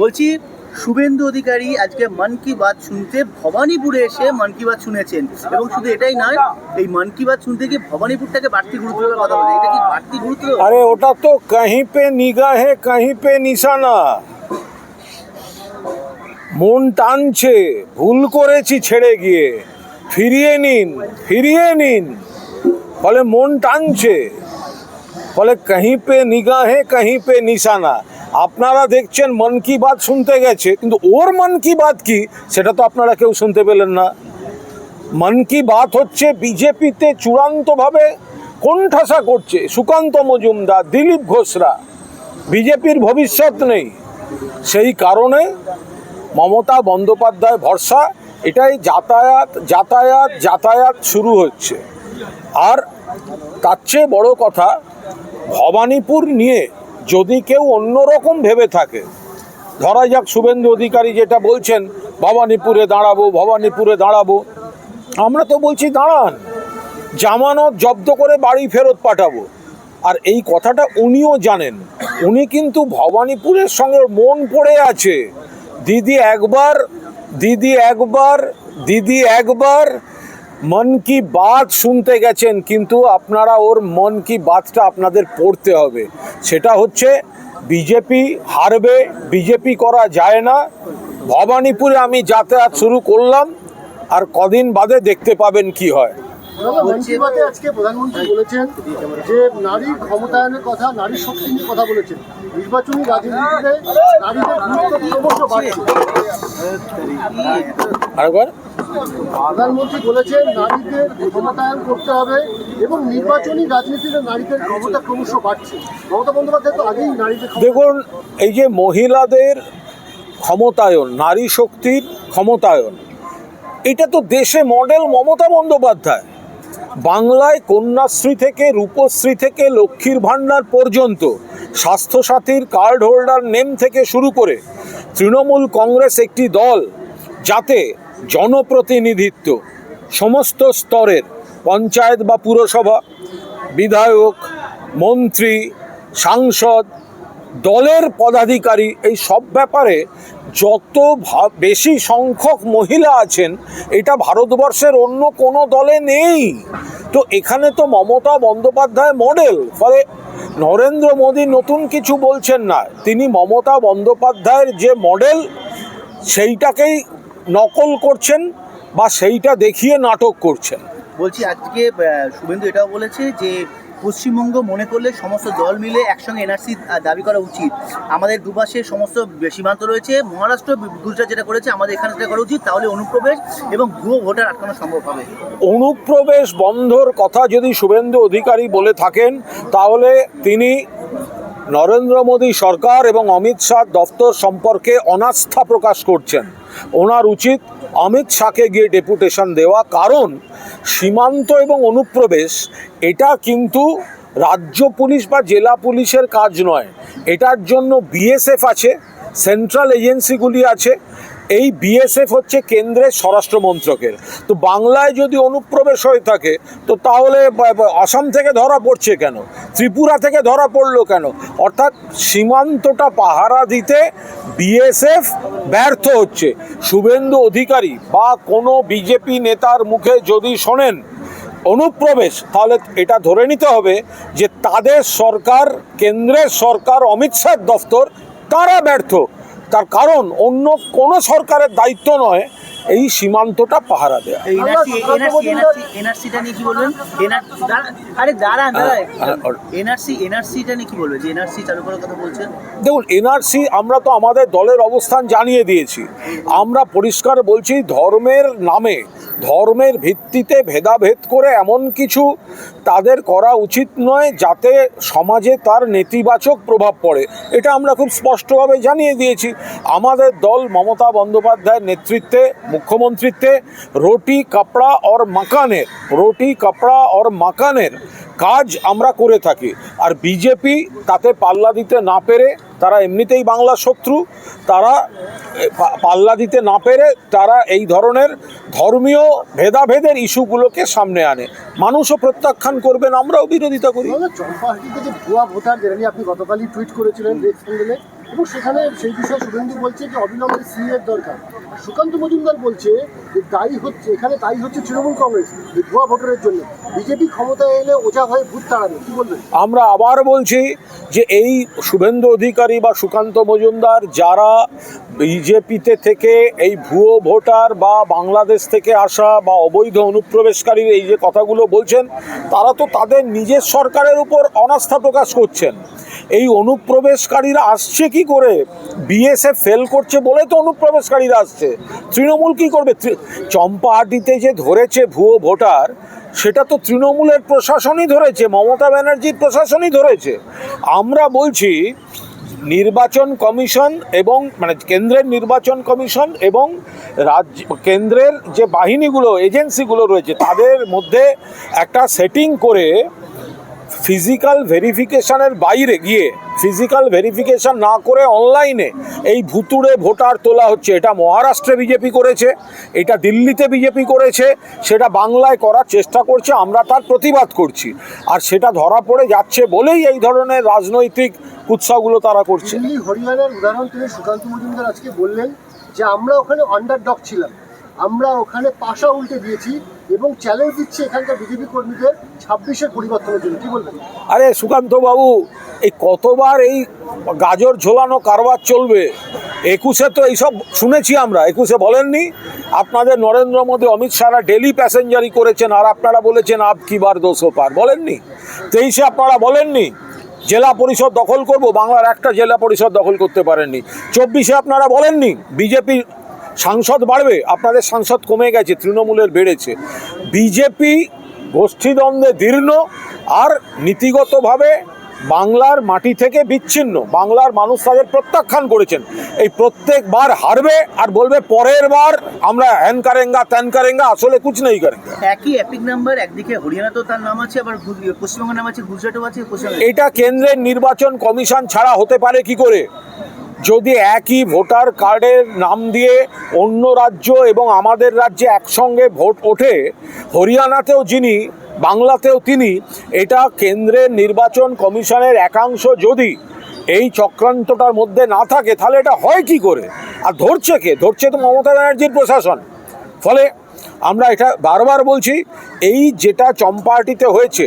বলছি, শুভেন্দু অধিকারী আজকে মন কি বাত শুনতে ভবানীপুরে এসে মন কি বাত শুনেছেন। এবং শুধু এটাই নয়, এই মন কি বাত শুনতে গিয়ে ভবানীপুরটাকে বাড়তি গুরুত্ব কথা বলে এটা কি বাড়তি গুরুত্ব? আরে, ওটা তো কাহি পে নিগাহে কাহি পে নিশানা। মন টানছে, ভুল করেছি ছেড়ে গিয়ে। ফিরিয়ে নিন ফিরিয়ে নিন। ফলে মন টানছে। ফলে কাহি পে নিগাহে কাহি পে নিশানা আপনারা দেখছেন মন কি বাত শুনতে গেছে, কিন্তু ওর মন কি বাত কি, সেটা তো আপনারা কেউ শুনতে পেলেন না। মন কি বাত হচ্ছে বিজেপিতে চূড়ান্তভাবে কোণঠাসা করছে। সুকান্ত মজুমদার, দিলীপ ঘোষরা, বিজেপির ভবিষ্যৎ নেই। সেই কারণে মমতা বন্দ্যোপাধ্যায় ভরসা, এটাই যাতায়াত যাতায়াত যাতায়াত শুরু হচ্ছে। আর তার চেয়ে বড় কথা, ভবানীপুর নিয়ে যদি কেউ অন্যরকম ভেবে থাকে, ধরা যাক শুভেন্দু অধিকারী যেটা বলছেন, ভবানীপুরে দাঁড়াবো ভবানীপুরে দাঁড়াবো, আমরা তো বলছি দাঁড়ান, জামানত জব্দ করে বাড়ি ফেরত পাঠাবো। আর এই কথাটা উনিও জানেন, উনি কিন্তু ভবানীপুরের সঙ্গে মন পড়ে আছে। দিদি একবার দিদি একবার দিদি একবার মন কি বাত শুনতে গেছেন কিন্তু আপনারা ওর মন কি বাতটা আপনাদের পড়তে হবে। সেটা হচ্ছে বিজেপি হারবে বিজেপি করা যায় না। ভবানীপুরে আমি যাতায়াত শুরু করলাম আর কদিন বাদে দেখতে পাবেন কি হয়। দাদা, কি বাতে আজকে প্রধানমন্ত্রী বলেছেন যে নারী ক্ষমতায়নের কথা নারী শক্তি নিয়ে কথা বলেছেন। নির্বাচনী রাজনীতিতে নারীদের গুরুত্ব ক্রমশ বাড়ছে? আরেকবার। প্রধানমন্ত্রী বলেছেন, নারীদের ক্ষমতায়ন করতে হবে এবং নির্বাচনী রাজনীতিতে নারীদের ক্ষমতা ক্রমশ বাড়ছে। মমতা বন্দ্যোপাধ্যায় তো আগেই নারীদের দেখুন, এই যে মহিলাদের ক্ষমতায়ন, নারী শক্তির ক্ষমতায়ন, এটা তো দেশে মডেল মমতা বন্দ্যোপাধ্যায়। বাংলায় কন্যাশ্রী থেকে রূপশ্রী থেকে লক্ষ্মীর ভাণ্ডার পর্যন্ত স্বাস্থ্যসাথীর কার্ড হোল্ডার নেম থেকে শুরু করে তৃণমূল কংগ্রেস একটি দল, যাতে জনপ্রতিনিধিত্ব সমস্ত স্তরের পঞ্চায়েত বা পুরসভা, বিধায়ক, মন্ত্রী, সাংসদ, দলের পদাধিকারী, এই সব ব্যাপারে যত বেশি সংখ্যক মহিলা আছেন, এটা ভারতবর্ষের অন্য কোনো দলে নেই। তো এখানে তো মমতা বন্দ্যোপাধ্যায় মডেল ফলে নরেন্দ্র মোদী নতুন কিছু বলছেন না। তিনি মমতা বন্দ্যোপাধ্যায়ের যে মডেল সেইটাকেই নকল করছেন বা সেইটা দেখিয়ে নাটক করছেন। বলছি আজকে শুভেন্দু এটাও বলেছে যে পশ্চিমবঙ্গ মনে করলে সমস্ত দল মিলে একসঙ্গে এনআরসি দাবি করা উচিত। আমাদের দুপাশে সমস্ত সীমান্ত রয়েছে। মহারাষ্ট্র গুজরাট যেটা করেছে আমাদের এখানে যেটা করা উচিত। তাহলে অনুপ্রবেশ এবং ভুয়ো ভোটার আটকানো সম্ভব হবে। অনুপ্রবেশ বন্ধর কথা যদি শুভেন্দু অধিকারী বলে থাকেন তাহলে তিনি নরেন্দ্র মোদী সরকার এবং অমিত শাহ দফতর সম্পর্কে অনাস্থা প্রকাশ করছেন। ওনার উচিত অমিত শাহকে গিয়ে ডেপুটেশন দেওয়া, কারণ সীমান্ত এবং অনুপ্রবেশ এটা কিন্তু রাজ্য পুলিশ বা জেলা পুলিশের কাজ নয়। এটার জন্য বিএসএফ আছে, সেন্ট্রাল এজেন্সিগুলি আছে এই বিএসএফ হচ্ছে কেন্দ্রের স্বরাষ্ট্র মন্ত্রকের। তো বাংলায় যদি অনুপ্রবেশ হয়ে থাকে, তো তাহলে আসাম থেকে ধরা পড়ছে কেন? ত্রিপুরা থেকে ধরা পড়ল কেন? অর্থাৎ সীমান্তটা পাহারা দিতে বিএসএফ ব্যর্থ হচ্ছে। শুভেন্দু অধিকারী বা কোনো বিজেপি নেতার মুখে যদি শোনেন, অনুপ্রবেশ, তাহলে এটা ধরে নিতে হবে যে তাদের সরকার, কেন্দ্রের সরকার অমিত শাহ দফতর, তারা ব্যর্থ। তার কারণ অন্য কোনো সরকারের দায়িত্ব নয় এই সীমান্তটা পাহারা দেয়া। এই এনআরসি এনআরসি এনআরসি এনআরসিটা নিয়ে কি বলবেন? আরে দাঁড়ান দাঁড়ান। এনআরসি এনআরসিটা নিয়ে কি বলবেন? যে এনআরসি চালু করার কথা বলছেন? দেখুন এনআরসি আমরা তো আমাদের দলের অবস্থান জানিয়ে দিয়েছি। আমরা পরিষ্কার বলছি ধর্মের নামে ধর্মের ভিত্তিতে ভেদাভেদ করে এমন কিছু তাদের করা উচিত নয় যাতে সমাজে তার নেতিবাচক প্রভাব পড়ে। এটা আমরা খুব স্পষ্টভাবে জানিয়ে দিয়েছি। আমাদের দল মমতা বন্দ্যোপাধ্যায়ের নেতৃত্বে, মুখ্যমন্ত্রীত্বে রোটি, কাপড়া ওর মাকানের, রোটি, কাপড়া ওর মাকানের কাজ আমরা করে থাকি। আর বিজেপি তাতে পাল্লা দিতে না পেরে তারা এমনিতেই বাংলা শত্রু, তারা পাল্লা দিতে না পেরে তারা এই ধরনের ধর্মীয় ভেদাভেদের ইস্যুগুলোকে সামনে আনে। মানুষও প্রত্যাখ্যান করবেন, আমরাও বিরোধিতা করি। ভুয়া ভোটার, যেটা আপনি গতকালই টুইট করেছিলেন এবং সেখানে সেই বিষয়ে শুভেন্দু বলছে যে অবিলম্বে সিএর দরকার। সুকান্ত মজুমদার বলছে যে দায়ী হচ্ছে, এখানে দায়ী হচ্ছে তৃণমূল কংগ্রেস ভুয়া ভোটারের জন্য। বিজেপি ক্ষমতায় এলে ওঝা হয়ে ভূত তাড়াবে, কি বলবেন? আমরা আবার বলছি যে এই শুভেন্দু অধিকারী বা সুকান্ত মজুমদার যারা বিজেপিতে থেকে এই ভুয়ো ভোটার বা বাংলাদেশ থেকে আসা বা অবৈধ অনুপ্রবেশকারীর এই যে কথাগুলো বলছেন, তারা তো তাদের নিজের সরকারের উপর অনাস্থা প্রকাশ করছেন। এই অনুপ্রবেশকারীরা আসছে কি করে? বিএসএফ ফেল করছে বলে তো অনুপ্রবেশকারীরা আসছে। তৃণমূল কি করবে? চম্পাহাটিতে যে ধরেছে ভুয়ো ভোটার, সেটা তো তৃণমূলের প্রশাসনই ধরেছে, মমতা ব্যানার্জির প্রশাসনই ধরেছে। আমরা বলছি, নির্বাচন কমিশন এবং মানে কেন্দ্রের নির্বাচন কমিশন এবং রাজ্য, কেন্দ্রের যে বাহিনীগুলো, এজেন্সিগুলো রয়েছে, তাদের মধ্যে একটা সেটিং করে ফিজিক্যাল ভেরিফিকেশনের বাইরে গিয়ে ফিজিক্যাল ভেরিফিকেশন না করে অনলাইনে এই ভুতুড়ে ভোটার তোলা হচ্ছে। এটা মহারাষ্ট্রে বিজেপি করেছে, এটা দিল্লিতে বিজেপি করেছে, সেটা বাংলায় করার চেষ্টা করছে, আমরা তার প্রতিবাদ করছি। আর সেটা ধরা পড়ে যাচ্ছে বলেই এই ধরনের রাজনৈতিক উৎসাহগুলো তারা করছে। হরিয়ানার উদাহরণ তিনি সুকান্ত মজুমদার আজকে বললেন যে আমরা ওখানে আন্ডার ডগ ছিলাম। আমরা ওখানে পাশা উল্টে দিয়েছি এবং চ্যালেঞ্জ দিচ্ছে এখানকার বিজেপি কর্মীদের ছাব্বিশের পরিবর্তনের জন্য। কি বলবেন? আরে সুকান্ত বাবু, এই কতবার এই গাজর ঝোলানো কারবার চলবে? একুশে তো এইসব শুনেছি আমরা, একুশে বলেননি। আপনাদের নরেন্দ্র মোদী, অমিত শাহরা ডেলি প্যাসেঞ্জারি করেছেন, আর আপনারা বলেছেন আপ কি বার দোষো পার? বলেননি? তেইশে আপনারা বলেননি? জেলা পরিষদ দখল করব, বাংলার একটা জেলা পরিষদ দখল করতে পারেননি। চব্বিশে আপনারা বলেননি? বিজেপি সাংসদ বাড়বে আপনাদের সাংসদ কমে গেছে তৃণমূলের বেড়েছে। বিজেপি গোষ্ঠীদ্বন্দ্বে দীর্ণ আর নীতিগতভাবে বাংলার মাটি থেকে বিচ্ছিন্ন বাংলার মানুষ তাদের প্রত্যাখ্যান করেছেন। এই প্রত্যেকবার হারবে আর বলবে পরের বার আমরা হ্যান কারেঙ্গা ত্যান কারেঙ্গা আসলে কুছ নেই করেঙ্গা। একই এপিক নাম্বার একদিকে হরিয়ানাতেও তার নাম আছে আবার পশ্চিমবঙ্গের নাম আছে গুজরাটও আছে এটা কেন্দ্রের নির্বাচন কমিশন ছাড়া হতে পারে কি করে? যদি একই ভোটার কার্ডের নাম দিয়ে অন্য রাজ্য এবং আমাদের রাজ্যে একসঙ্গে ভোট ওঠে, হরিয়ানাতেও যিনি, বাংলাতেও তিনি, এটা কেন্দ্রের নির্বাচন কমিশনের একাংশ যদি এই চক্রান্তটার মধ্যে না থাকে, তাহলে এটা হয় কি করে? আর ধরছে কে? ধরছে তো মমতা ব্যানার্জির প্রশাসন। ফলে আমরা এটা বারবার বলছি, এই যেটা চম্পাহাটিতে হয়েছে,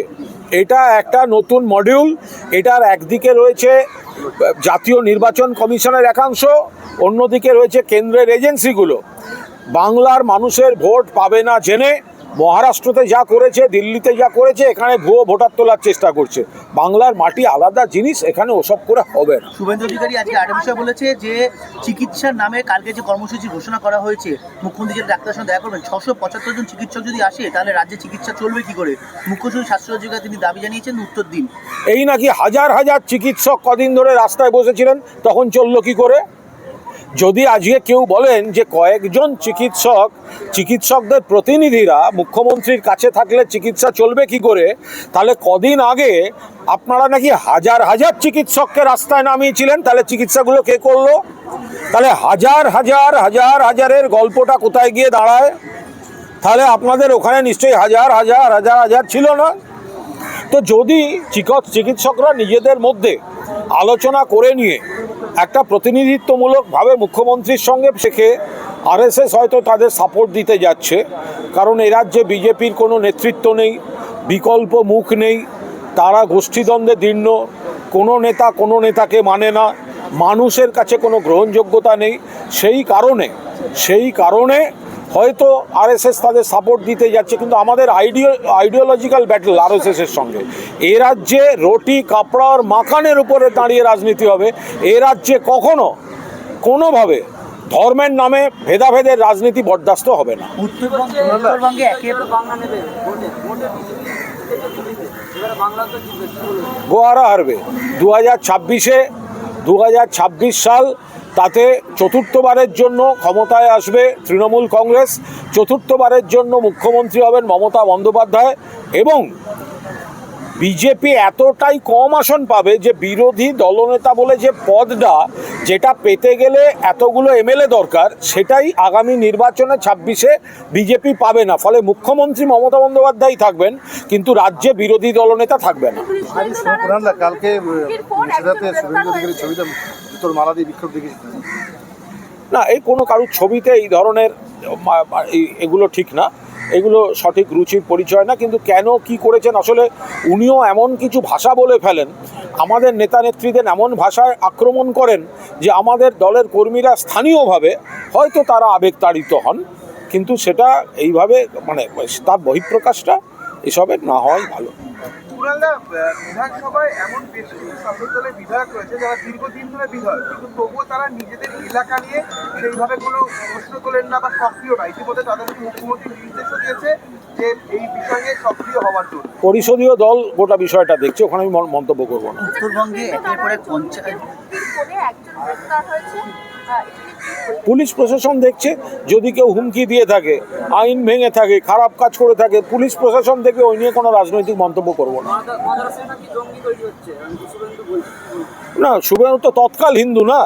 এটা একটা নতুন মডিউল এটার একদিকে রয়েছে জাতীয় নির্বাচন কমিশনের একাংশ অন্যদিকে রয়েছে কেন্দ্রের এজেন্সিগুলো। বাংলার মানুষের ভোট পাবে না জেনে মহারাষ্ট্রতে যা করেছে দিল্লিতে যা করেছে এখানে ভুয়ো ভোটার তোলার চেষ্টা করছে। বাংলার মাটি আলাদা জিনিস এখানে ওসব করে হবে না। শুভেন্দু অধিকারী আজকে আরেক বিষয় বলেছে যে চিকিৎসার নামে কালকে যে কর্মসূচি ঘোষণা করা হয়েছে মুখ্যমন্ত্রী যেটা ডাক্তারের সঙ্গে দেখা করবেন ছশো পঁচাত্তর জন চিকিৎসক যদি আসে তাহলে রাজ্যে চিকিৎসা চলবে কি করে? মুখ্যসচিব স্বাস্থ্য সচিবকে তিনি দাবি জানিয়েছেন উত্তর দিন। এই নাকি হাজার হাজার চিকিৎসক কদিন ধরে রাস্তায় বসেছিলেন তখন চলল কি করে? যদি আজকে কেউ বলেন যে কয়েকজন চিকিৎসক, চিকিৎসকদের প্রতিনিধিরা মুখ্যমন্ত্রীর কাছে থাকলে চিকিৎসা চলবে কি করে, তাহলে কদিন আগে আপনারা নাকি হাজার হাজার চিকিৎসককে রাস্তায় নামিয়েছিলেন, তাহলে চিকিৎসাগুলো কে করল? তাহলে হাজার হাজার হাজার হাজারের গল্পটা কোথায় গিয়ে দাঁড়ায়? তাহলে আপনাদের ওখানে নিশ্চয়ই হাজার হাজার হাজার হাজার ছিল না? তো যদি চিকিৎ- চিকিৎসকরা নিজেদের মধ্যে আলোচনা করে নিয়ে একটা প্রতিনিধিত্বমূলকভাবে মুখ্যমন্ত্রীর সঙ্গে শেখে আরএসএস হয়তো তাদের সাপোর্ট দিতে যাচ্ছে। কারণ এ রাজ্যে বিজেপির কোনো নেতৃত্ব নেই, বিকল্প মুখ নেই, তারা গোষ্ঠীদ্বন্দ্বে দীর্ণ, কোনো নেতা কোনো নেতাকে মানে না, মানুষের কাছে কোনো গ্রহণযোগ্যতা নেই। সেই কারণে সেই কারণে হয়তো আরএসএস তাদের সাপোর্ট দিতে যাচ্ছে কিন্তু আমাদের আইডিও আইডিওলজিক্যাল ব্যাটল আরএসএস এর সঙ্গে। এ রাজ্যে রুটি কাপড় আর মাখানের উপরে দাঁড়িয়ে রাজনীতি হবে। এ রাজ্যে কখনো কোনোভাবে ধর্মের নামে ভেদাভেদের রাজনীতি বরদাস্ত হবে না। গোয়ারা হারবে। দু হাজার ছাব্বিশে দু হাজার ছাব্বিশ সাল তাতে চতুর্থবারের জন্য ক্ষমতায় আসবে তৃণমূল কংগ্রেস চতুর্থবারের জন্য মুখ্যমন্ত্রী হবেন মমতা বন্দ্যোপাধ্যায় এবং বিজেপি এতটাই কম আসন পাবে যে বিরোধী দলনেতা বলে যে পদটা যেটা পেতে গেলে এতগুলো এমএলএ দরকার সেটাই আগামী নির্বাচনে ছাব্বিশে বিজেপি পাবে না। ফলে মুখ্যমন্ত্রী মমতা বন্দ্যোপাধ্যায় থাকবেন কিন্তু রাজ্যে বিরোধী দলনেতা থাকবে না। কালকে ছবিটা তোর মালা দিয়ে বিক্ষোভ দেখেছি না এই কোনো কারুর ছবিতে এই ধরনের এগুলো ঠিক না। এগুলো সঠিক রুচির পরিচয় না, কিন্তু কেন, কি করেছেন? আসলে উনিও এমন কিছু ভাষা বলে ফেলেন, আমাদের নেতা নেত্রীদের এমন ভাষায় আক্রমণ করেন যে আমাদের দলের কর্মীরা স্থানীয়ভাবে হয়তো তারা আবেগতাড়িত হন, কিন্তু সেটা এইভাবে মানে তার বহিঃপ্রকাশটা এসবের না হওয়াই ভালো। কুণালদা বিধানসভায় এমন বেশ কিছু শাসক দলের বিধায়ক রয়েছে যারা দীর্ঘদিন ধরে বিধায়ক। কিন্তু তবুও তারা নিজেদের এলাকা নিয়ে সেইভাবে কোনো প্রশ্ন তোলেন না বা সক্রিয় না। ইতিমধ্যে তাদেরকে মুখ্যমন্ত্রী নির্দেশও দিয়েছে যে এই বিষয়ে সক্রিয় হওয়ার জন্য। পরিষদীয় দল গোটা বিষয়টা দেখছে ওখানে আমি মন- মন্তব্য করব না। উত্তরবঙ্গে একের পর এক পঞ্চায়েত একজন গ্রেফতার হয়েছে পুলিশ প্রশাসন দেখছে, যদি কেউ হুমকি দিয়ে থাকে, আইন ভেঙে থাকে, খারাপ কাজ করে থাকে, পুলিশ প্রশাসন দেখবে, ওই নিয়ে কোনো রাজনৈতিক মন্তব্য করব না। না শুভেন্দু তো তৎকাল হিন্দু না,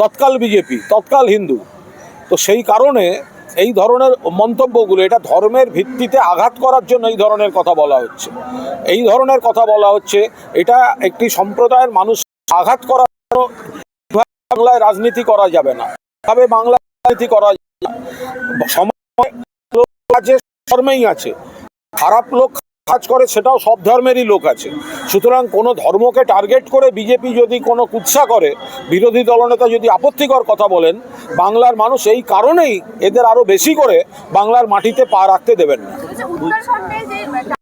তৎকাল বিজেপি, তৎকাল হিন্দু। তো সেই কারণে এই ধরনের মন্তব্যগুলো, এটা ধর্মের ভিত্তিতে আঘাত করার জন্য এই ধরনের কথা বলা হচ্ছে। এই ধরনের কথা বলা হচ্ছে, এটা একটি সম্প্রদায়ের মানুষ আঘাত করার বাংলায় রাজনীতি করা যাবে না। তবে বাংলায় রাজনীতি করা আছে, ধর্মেই আছে। খারাপ লোক কাজ করে, সেটাও সব ধর্মেরই লোক আছে। সুতরাং কোনো ধর্মকে টার্গেট করে বিজেপি যদি কোনো কুৎসা করে, বিরোধী দলনেতা যদি আপত্তিকর কথা বলেন, বাংলার মানুষ এই কারণেই এদের আরও বেশি করে বাংলার মাটিতে পা রাখতে দেবেন না। যে